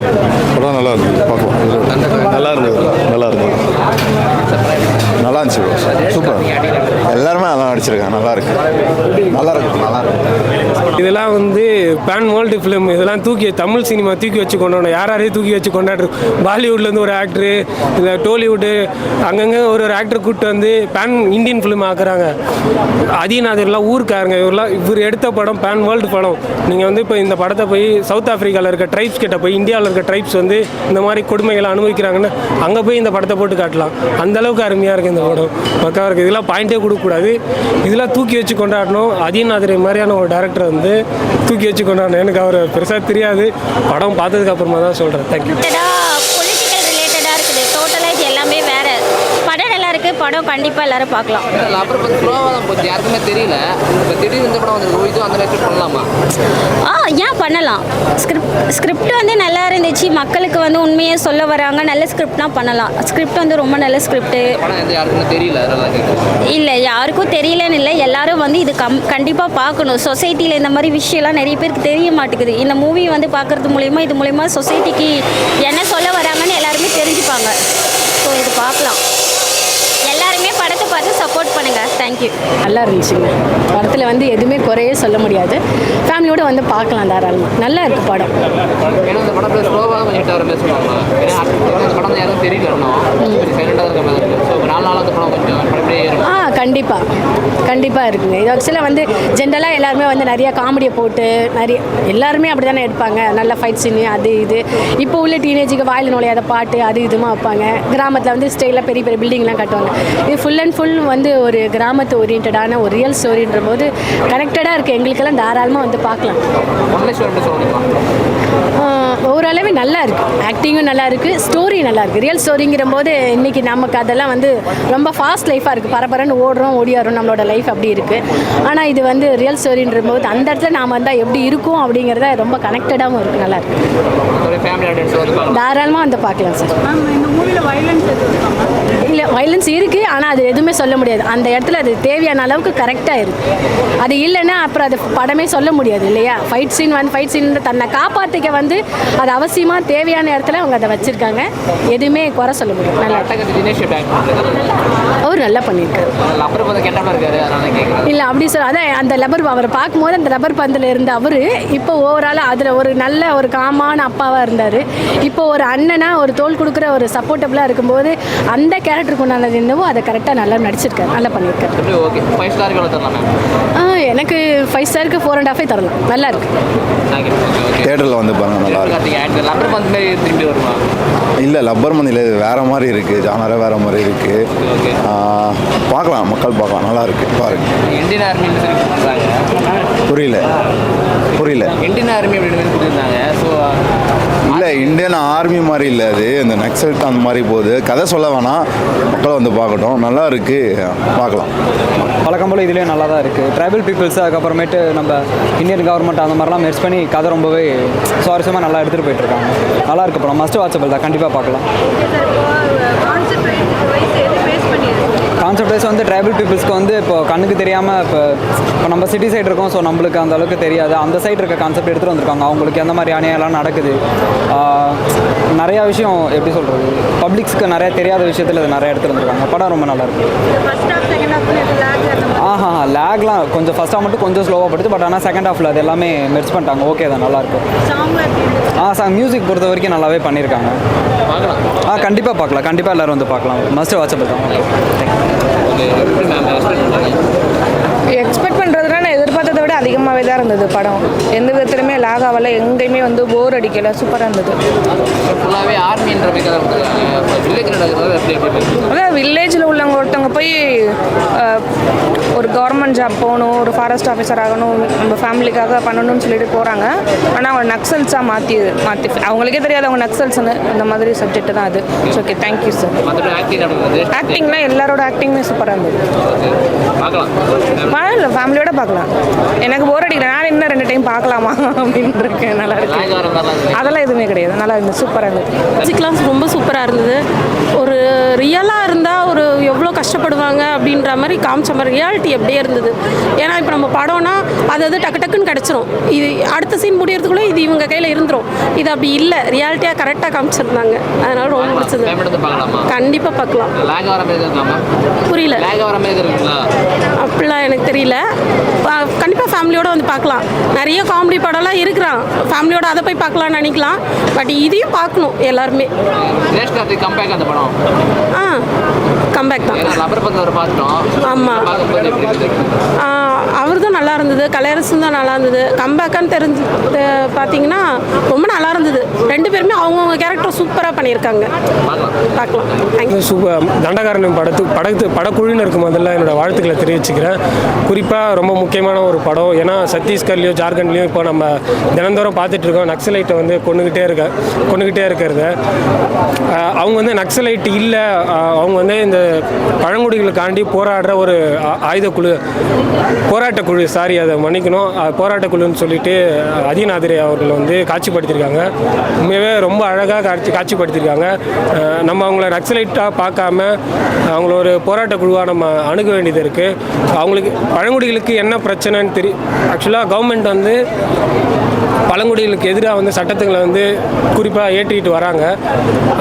படம் நல்லா இருந்தது பார்க்கலாம் நல்லா இருந்தது நல்லா இருந்தது நல்லா இருந்துச்சு bro. சூப்பர் எல்லாருமே நல்லா நடிச்சிருக்காங்க நல்லா இருக்கு நல்லா இருக்கு நல்லா இருக்கு இதெல்லாம் வந்து பேன் வேர்ல்டு ஃபிலிம் இதெல்லாம் தூக்கி தமிழ் சினிமா தூக்கி வச்சு கொண்டாடணும் யார் யாரையும் தூக்கி வச்சு கொண்டாடுறது பாலிவுட்லேருந்து ஒரு ஆக்டரு இல்லை டோலிவுட்டு அங்கங்கே ஒரு ஒரு ஆக்டர் கூப்பிட்டு வந்து பேன் இந்தியன் ஃபிலிம் ஆக்குறாங்க. அதீநாதர்லாம் ஊருக்காருங்க இவரெல்லாம் இவர் எடுத்த படம் பேன் வேர்ல்டு படம். நீங்கள் வந்து இப்போ இந்த படத்தை போய் சவுத் ஆஃப்ரிக்காவில் இருக்க ட்ரைப்ஸ் கிட்ட போய் இந்தியாவில் இருக்க ட்ரைப்ஸ் வந்து இந்த மாதிரி கொடுமைகளை அனுபவிக்கிறாங்கன்னு அங்கே போய் இந்த படத்தை போட்டு காட்டலாம். அந்தளவுக்கு அருமையாக இருக்குது இந்த படம். பக்காவாக இருக்குது இதெல்லாம் பாயிண்டே கொடுக்கக்கூடாது. இதெல்லாம் தூக்கி வச்சு கொண்டாடணும். ஆதிநாதர் மாதிரியான ஒரு டேரக்டர் வந்து தூக்கி வச்சு நான் எனக்கு அவர் பெருசாக தெரியாது. படம் பார்த்ததுக்கு அப்புறமா தான் சொல்கிறேன் தேங்க்யூ ரிலேட்டடாக பொலிட்டிக்கல் ரிலேட்டடாக இருக்குது டோட்டலாக இது எல்லாமே வேறு படம் நல்லா இருக்குது படம் கண்டிப்பாக எல்லாரும் பார்க்கலாம். இல்லை அப்புறம் ஸ்லோவாக தான் போச்சு. யாருக்குமே தெரியல. இப்போ திடீர்னு இந்த படம் வந்து இதுவும் அந்த மாதிரி பண்ணலாமா? ஆ ஏன் பண்ணலாம்? ஸ்கிரிப்ட் ஸ்கிரிப்ட் வந்து நல்லா இருந்துச்சு. மக்களுக்கு வந்து உண்மையை சொல்ல வராங்க. நல்ல ஸ்கிரிப்ட்னா பண்ணலாம். ஸ்கிரிப்ட் வந்து ரொம்ப நல்ல ஸ்கிரிப்ட் படம் வந்து யாருக்குமே தெரியல. இல்லை யாருக்கும் தெரியலன்னு இல்லை. எல்லாரும் வந்து இது கம் கண்டிப்பாக பார்க்கணும். சொசைட்டியில் இந்த மாதிரி விஷயம்லாம் நிறைய பேருக்கு தெரிய மாட்டேங்குது. இந்த மூவி வந்து பார்க்குறது மூலயமா இது மூலயமா சொசைட்டிக்கு என்ன சொல்ல வராங்கன்னு எல்லாருமே தெரிஞ்சுப்பாங்க. ஸோ இது பார்க்கலாம். படத்தை பார்த்து சப்போர்ட் பண்ணுங்கள் தேங்க்யூ நல்லா இருந்துச்சுங்க. படத்தில் வந்து எதுவுமே குறையே சொல்ல முடியாது. ஃபேமிலியோட வந்து பார்க்கலாம் தாராளமாக நல்லா இருக்கு படம். ஏன்னா இந்த படம் ஸ்லோவாக கொஞ்சம் ஹிட் கண்டிப்பாக கண்டிப்பாக இருக்குங்க. இது ஆக்சுவலாக வந்து ஜென்ரலாக எல்லாருமே வந்து நிறைய காமெடியை போட்டு நிறைய எல்லாருமே அப்படி தானே எடுப்பாங்க. நல்ல ஃபைட் சீனு அது இது. இப்போ உள்ள டீனேஜுக்கு வாயில் நுழையாத பாட்டு அது இதுமா வைப்பாங்க. கிராமத்தில் வந்து ஸ்டைலாக பெரிய பெரிய பில்டிங்லாம் கட்டுவாங்க. இது ஃபுல் அண்ட் ஃபுல் வந்து ஒரு கிராமத்து ஓரியன்டான ஒரு ரியல் ஸ்டோரின்ற போது கனெக்டடாக இருக்குது எங்களுக்கெல்லாம் தாராளமாக வந்து பார்க்கலாம். ஓரளவு நல்லா இருக்கு. ஆக்டிங்கும் நல்லா இருக்கு ஸ்டோரி நல்லா இருக்கு. ரியல் ஸ்டோரிங்கிற போது இன்னைக்கு நமக்கு அதெல்லாம் வந்து ரொம்ப ஃபாஸ்ட் லைஃபாக இருக்கு. பரபரன்னு ஓடுறோம் ஓடியாரோம் நம்மளோட லைஃப் அப்படி இருக்கு. ஆனால் இது வந்து ரியல் ஸ்டோரின்ற போது அந்த இடத்துல நாம வந்தால் எப்படி இருக்கும் அப்படிங்கிறத ரொம்ப கனெக்டடாகவும் இருக்கு நல்லா இருக்கு. ஒரு ஃபேமிலி ஆடியன்ஸ் வந்து பார்க்கலாம் தாராளமாக வந்து பார்க்கலாம் சார் இல்லை வைலன்ஸ் இருக்கு ஆனால் அது எதுவுமே சொல்ல முடியாது. அந்த இடத்துல அது தேவையான அளவுக்கு கரெக்டாக இருக்கு. அது இல்லைன்னா அப்புறம் அது படமே சொல்ல முடியாது இல்லையா? ஃபைட் சீன் வந்து ஃபைட் சீன் தன்னை காப்பாற்றிக்க வந்து அது அவசியமாக தேவையான இடத்துல அவங்க அதை வச்சிருக்காங்க. எதுவுமே குறை சொல்ல முடியாது. நல்லா அவர் நல்லா பண்ணியிருக்காரு. இல்லை அப்படி சொல்ல அதான் அந்த லப்பர் அவரை பார்க்கும்போது அந்த ரப்பர் பந்தில் இருந்த அவர் இப்போ ஓவராலாக அதில் ஒரு நல்ல ஒரு காமான அப்பாவாக இருந்தார். இப்போ ஒரு அண்ணனா ஒரு தோல் கொடுக்குற ஒரு சப்போர்ட்டபுளாக இருக்கும்போது அந்த கேரக்டருக்கு உண்டானது என்னவோ அதை கரெக்டாக நல்லா நடிச்சிருக்காரு. நல்லா பண்ணியிருக்காரு. எனக்கு ஃபைவ் ஸ்டாருக்கு ஃபோர் அண்ட் ஹாஃபே தரலாம். நல்லா இருக்கு. தேட்டரில் வந்து பாருங்க நல்லா கார்த்திக் ஆக்டர் அப்புறம் வந்து மாதிரி திரும்பி வருமா? இல்லை லப்பர் மந்தியில் வேற மாதிரி இருக்கு. ஜானரே வேற மாதிரி இருக்கு. பார்க்கலாம் மக்கள் பார்க்கலாம். நல்லா இருக்கு. பாருங்க. இந்தியன் ஆர்மி புரியல. புரியல. இந்தியன் ஆர்மி ஸோ இல்லை இந்தியன் ஆர்மி மாதிரி இல்லை அது. இந்த நக்சல்ட் அந்த மாதிரி போகுது. கதை சொல்ல வேணாம். மக்கள் வந்து பார்க்கட்டும். நல்லா இருக்கு. பார்க்கலாம். வழக்கம் போல் இதுலேயும் நல்லா தான் இருக்குது ட்ரைபல் பீப்புள்ஸ் அதுக்கப்புறமேட்டு நம்ம இந்தியன் கவர்மெண்ட் அந்த மாதிரிலாம் மெர்ச் பண்ணி கதை ரொம்பவே சுவாரஸ்யமாக நல்லா எடுத்துகிட்டு போயிட்டுருக்காங்க நல்லா இருக்கு படம். மஸ்ட் வாட்சபிள் தான். கண்டிப்பாக பார்க்கலாம். கான்செப்ட் வைஸ் வந்து ட்ரைபல் பீப்புள்ஸ்க்கு வந்து இப்போ கண்ணுக்கு தெரியாமல் இப்போ இப்போ நம்ம சிட்டி சைடு இருக்கோம் ஸோ நம்மளுக்கு அந்த அளவுக்கு தெரியாது. அந்த சைடு இருக்க கான்செப்ட் எடுத்துகிட்டு வந்திருக்காங்க. அவங்களுக்கு எந்த மாதிரி அநியாயம்லாம் நடக்குது? நிறையா விஷயம் எப்படி சொல்கிறது பப்ளிக்ஸ்க்கு நிறைய தெரியாத விஷயத்தில் இது நிறைய எடுத்துகிட்டு வந்திருக்காங்க. படம் ரொம்ப நல்லா இருக்கு. ஆஹா லேக்லாம் கொஞ்சம் ஃபர்ஸ்ட் ஹாஃப் மட்டும் கொஞ்சம் ஸ்லோவாக படுத்து பட் ஆனால் செகண்ட் ஹாஃபில் அது எல்லாமே மெர்ச் பண்ணிட்டாங்க. ஓகே தான் நல்லா இருக்கு. ஆ சாங் மியூசிக் பொறுத்த வரைக்கும் நல்லாவே பண்ணியிருக்காங்க ஆ கண்டிப்பாக பார்க்கலாம். கண்டிப்பாக எல்லாரும் வந்து பார்க்கலாம். மஸ்ட் வாட்சபிள் தான் ஓகே அதிகமாகவே தான் இருந்தது படம். எந்த விதத்துலையுமே லாக் ஆகலை எங்கேயுமே வந்து போர் அடிக்கலை சூப்பராக இருந்தது. ஃபுல்லாகவே ஆர்மின்ற அதான் வில்லேஜில் உள்ளவங்க ஒருத்தவங்க போய் ஒரு கவர்மெண்ட் ஜாப் போகணும் ஒரு ஃபாரஸ்ட் ஆஃபீஸர் ஆகணும் நம்ம ஃபேமிலிக்காக பண்ணணும்னு சொல்லிட்டு போகிறாங்க ஆனால் அவங்க நக்சல்ஸாக மாற்றி மாற்றி அவங்களுக்கே தெரியாது அவங்க நக்சல்ஸ்னு அந்த மாதிரி சப்ஜெக்ட் தான் அது. ஓகே தேங்க்யூ சார் ஆக்டிங்லாம் எல்லாரோட ஆக்டிங்குமே சூப்பராக இருந்தது. பார்க்கலாம். ஃபேமிலியோட பார்க்கலாம். ஏன்னா எனக்கு போர் அடிக்கல. நான் இன்னும் ரெண்டு டைம் பார்க்கலாமா அப்படின்னு இருக்கேன் நல்லா இருக்கு. அதெல்லாம் எதுவுமே கிடையாது. நல்லா இருந்தது சூப்பராக இருந்தது மியூசிக்லாம் ரொம்ப சூப்பராக இருந்தது. ஒரு ரியலாக இருந்தால் ஒரு எவ்வளோ கஷ்டப்படுவாங்க அப்படின்ற மாதிரி காமிச்ச மாதிரி ரியாலிட்டி எப்படியே இருந்தது. ஏன்னா இப்போ நம்ம படம்னா அது அது டக்கு டக்குன்னு கிடச்சிரும். இது அடுத்த சீன் முடியறதுக்குள்ளே இது இவங்க கையில் இருந்துரும். இது அப்படி இல்லை. ரியாலிட்டியாக கரெக்டாக காமிச்சிருந்தாங்க. அதனால ரொம்ப பிடிச்சது. கண்டிப்பாக பார்க்கலாம்? புரியல. அப்படிலாம் எனக்கு தெரியல. கண்டிப்பாக ஃபேமிலியோட வந்து பார்க்கலாம். நிறைய காமெடி படம்லாம் இருக்கிறான். ஃபேமிலியோட அதை போய் பார்க்கலாம்னு நினைக்கலாம். பட் இதையும் பார்க்கணும் எல்லாருமே. கம்பேக் அந்த படம். ஆ கம்பேக் தான். ஏன்னா லப்பர் பக்கம் ஒரு பார்த்துட்டோம். ஆமா. பார்க்கும்போது எப்படி இருக்குது அவர் தான் நல்லா இருந்தது கலையரசும் தான் நல்லா இருந்தது. கம்பேக்கான்னு தெரிஞ்சு பார்த்தீங்கன்னா ரொம்ப நல்லா இருந்தது. ரெண்டு பேருமே அவங்கவுங்க கேரக்டர் சூப்பராக பண்ணியிருக்காங்க. பார்க்கலாம். Thank you super. தண்டகாரன் படத்து படத்து படக்குழுவினருக்கு முதல்ல என்னோட வாழ்த்துக்களை தெரிவிச்சுக்கிறேன். குறிப்பாக ரொம்ப முக்கியமான ஒரு படம். ஏன்னா சத்தீஸ்கர்லேயோ ஜார்க்கண்ட்லேயும் இப்போ நம்ம தினந்தோறும் பார்த்துட்டு இருக்கோம் நக்சலைட்டை வந்து கொண்டுக்கிட்டே இருக்க கொண்டுக்கிட்டே இருக்கிறத. அவங்க வந்து நக்சலைட் இல்லை. அவங்க வந்து இந்த பழங்குடிகளுக்காண்டி போராடுற ஒரு ஆ- ஆயுதக்குழு போராட்டக்குழு சாரி அதை மன்னிக்கணும். அஹ் போராட்டக்குழுன்னு சொல்லிட்டு அதிநாதிரி அவர்கள் வந்து காட்சிப்படுத்தியிருக்காங்க. உண்மையாகவே ரொம்ப அழகாக காட்சி காட்சிப்படுத்தியிருக்காங்க. நம்ம அவங்கள நக்சலைட்டாக பார்க்காம அவங்கள ஒரு போராட்ட குழுவாக நம்ம அணுக வேண்டியது இருக்குது அவங்களுக்கு பழங்குடிகளுக்கு என்ன பிரச்சனைன்னு தெரியும் ஆக்சுவலாக கவர்மெண்ட் வந்து பழங்குடிகளுக்கு எதிராக வந்து சட்டத்துங்களை வந்து குறிப்பாக ஏற்றிக்கிட்டு வராங்க.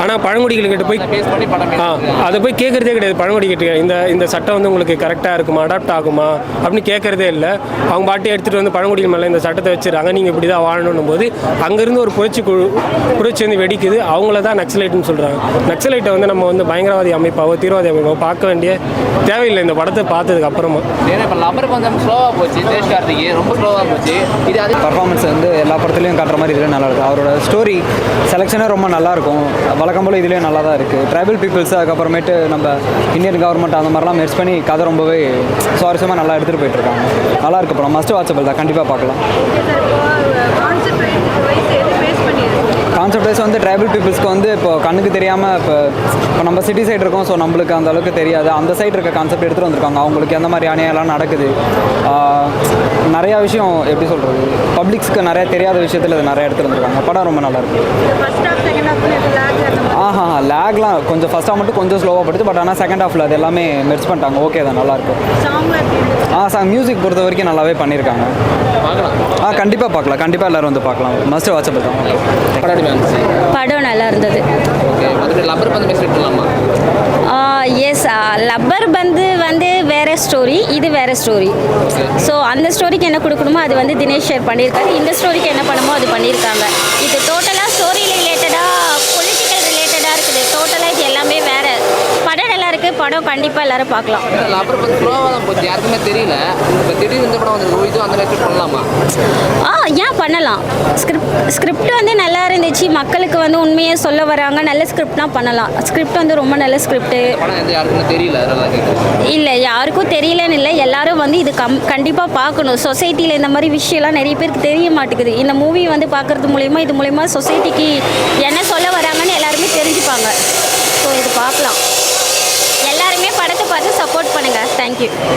ஆனால் பழங்குடிகள்கிட்ட போய் பேஸ் பண்ணி படம் ஆ அதை போய் கேட்குறதே கிடையாது. பழங்குடிக்கிட்ட இந்த இந்த சட்டம் வந்து உங்களுக்கு கரெக்டாக இருக்குமா அடாப்ட் ஆகுமா அப்படின்னு கேட்குறதே இல்லை. அவங்க பாட்டி எடுத்துகிட்டு வந்து பழங்குடிகள் மேலே இந்த சட்டத்தை வச்சுருக்காங்க நீங்கள் இப்படி தான் வாழணும் போது அங்கேருந்து ஒரு புரட்சி குழு புரட்சி வந்து வெடிக்குது. அவங்கள தான் நக்சலைட்னு சொல்கிறாங்க நக்சலைட்டை வந்து நம்ம வந்து பயங்கரவாதி அமைப்பாவோ தீவிரவாதி அமைப்பாவோ பார்க்க வேண்டிய தேவையில்லை. இந்த படத்தை பார்த்ததுக்கு அப்புறமா. ஏன்னா இப்போ லப்பர் பந்தம் ஸ்லோவாக போச்சு. கார்த்திக் ரொம்ப ஸ்லோவாக போச்சு. இது அது பர்ஃபார்மன்ஸ் வந்து எல்லா படத்துலையும் காட்டுற மாதிரி இதுலேயும் நல்லா இருக்கும் அவரோட ஸ்டோரி செலெக்ஷனே ரொம்ப நல்லா இருக்கும். வழக்கம் போல் இதுலேயும் நல்லா தான் இருக்குது ட்ரைபல் பீப்புள்ஸ் அதுக்கப்புறமேட்டு நம்ம இந்தியன் கவர்மெண்ட் அந்த மாதிரிலாம் மெர்ச் பண்ணி கதை ரொம்பவே சுவாரஸ்யமாக நல்லா எடுத்துகிட்டு போயிட்டு இருக்காங்க. நல்லா இருக்கு படம். மஸ்ட் வாட்சபிள் தான். கண்டிப்பாக பார்க்கலாம். கான்செப்ட் வைஸ் வந்து ட்ரைபல் பீப்புள்ஸ்க்கு வந்து இப்போ கண்ணுக்கு தெரியாமல் இப்போ இப்போ நம்ம சிட்டி சைடு இருக்கோம் ஸோ நம்மளுக்கு அந்த அளவுக்கு தெரியாது. அந்த சைடு இருக்க கான்செப்ட் எடுத்துகிட்டு வந்திருக்காங்க. அவங்களுக்கு எந்த மாதிரி அநியாயம்லாம் நடக்குது? நிறையா விஷயம் எப்படி சொல்கிறது பப்ளிக்ஸ்க்கு நிறைய தெரியாத விஷயத்தில் இது நிறைய எடுத்துகிட்டு வந்திருக்காங்க. படம் ரொம்ப நல்லாயிருக்கு ஆஹா லேக்லாம் கொஞ்சம் ஃபர்ஸ்ட் ஹாஃப் மட்டும் கொஞ்சம் ஸ்லோவாக படுத்து பட் ஆனால் செகண்ட் ஹாஃபில் அது எல்லாமே மெர்ச் பண்ணிட்டாங்க. ஓகே தான் நல்லா இருக்கு. ஆ சாங் மியூசிக் பொறுத்த வரைக்கும் நல்லாவே பண்ணியிருக்காங்க ஆ கண்டிப்பாக பார்க்கலாம். கண்டிப்பாக எல்லாரும் வந்து பார்க்கலாம். மஸ்ட் வாட்சபிள் தான் படம் நல்லா இருந்தது. எஸ் லப்பர் பந்து வந்து வேற ஸ்டோரி இது வேற ஸ்டோரி ஸோ அந்த ஸ்டோரிக்கு என்ன கொடுக்கணுமோ அது வந்து தினேஷ் ஷேர் பண்ணியிருக்காரு. இந்த ஸ்டோரிக்கு என்ன பண்ணுமோ அது பண்ணியிருக்காங்க. இது டோட்டலாக ஸ்டோரி ரிலேட்டடாக பொலிட்டிக்கல் ரிலேட்டடாக இருக்குது டோட்டலாக இது எல்லாமே வேற படம் கண்டிப்பாக எல்லாரும் பார்க்கலாம். லப்பர் பந்தம் ஸ்லோவாக தான் போச்சு யாருக்குமே தெரியல. இப்போ திடீர்னு இந்த படம் வந்து இது அந்த மாதிரி பண்ணலாமா? ஆ ஏன் பண்ணலாம்? ஸ்கிரிப்ட் ஸ்கிரிப்ட் வந்து நல்லா இருந்துச்சு. மக்களுக்கு வந்து உண்மையை சொல்ல வராங்க. நல்ல ஸ்கிரிப்ட்னா பண்ணலாம். ஸ்கிரிப்ட் வந்து ரொம்ப நல்ல ஸ்கிரிப்ட் யாருக்குமே தெரியல இல்லை யாருக்கும் தெரியலன்னு இல்லை. எல்லாரும் வந்து இது கம் கண்டிப்பாக பார்க்கணும். சொசைட்டியில் இந்த மாதிரி விஷயம்லாம் நிறைய பேருக்கு தெரிய மாட்டேங்குது. இந்த மூவி வந்து பார்க்குறது மூலயமா இது மூலயமா சொசைட்டிக்கு என்ன சொல்ல வராங்கன்னு எல்லாருமே தெரிஞ்சுப்பாங்க. ஸோ இது பார்க்கலாம் எல்லாருமே படத்தை பார்த்து சப்போர்ட் பண்ணுங்கள் தேங்க்யூ